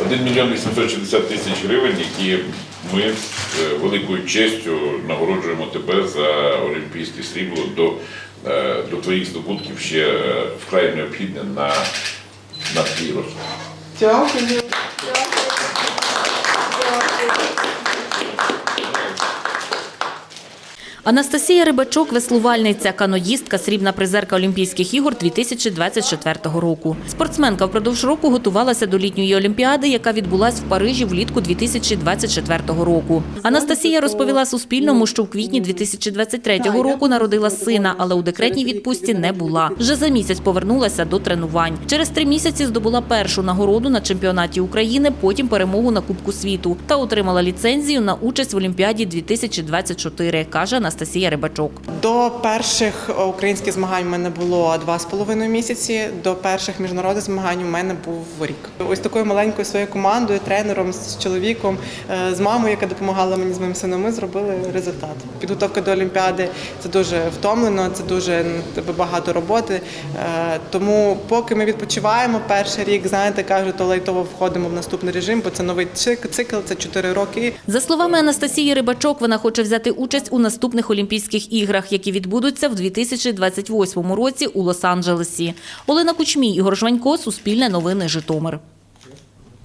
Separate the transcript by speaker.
Speaker 1: 1 мільйон 860 тисяч гривень, які ми з е, великою честю нагороджуємо тебе за олімпійське срібло до, е, до твоїх здобутків ще е, вкрай необхідне на, на твій розвиток.
Speaker 2: Дякую.
Speaker 3: Анастасія Рибачок, веслувальниця, каноїстка, срібна призерка Олімпійських ігор 2024 року. Спортсменка впродовж року готувалася до літньої олімпіади, яка відбулась в Парижі влітку 2024 року. Анастасія розповіла Суспільному, що в квітні 2023 року народила сина, але у декретній відпустці не була. Вже за місяць повернулася до тренувань. Через три місяці здобула першу нагороду на чемпіонаті України, потім перемогу на Кубку світу та отримала ліцензію на участь в Олімпіаді 2024, каже Анастасія Рибачок.
Speaker 2: До перших українських змагань в мене було два з половиною місяці. До перших міжнародних змагань у мене був рік. Ось такою маленькою своєю командою, тренером, з чоловіком, е, з мамою, яка допомагала мені з моїм сином. Ми зробили результат. Підготовка до Олімпіади це дуже втомлено, це дуже багато роботи. Е, Тому, поки ми відпочиваємо перший рік, знаєте, кажуть, то лайтово входимо в наступний режим, бо це новий цикл, це 4 роки.
Speaker 3: За словами Анастасії Рибачок, вона хоче взяти участь у наступних Олімпійських іграх, які відбудуться в 2028 році у Лос-Анджелесі. Олена Кучмій, Ігор Жванько, Суспільне новини, Житомир.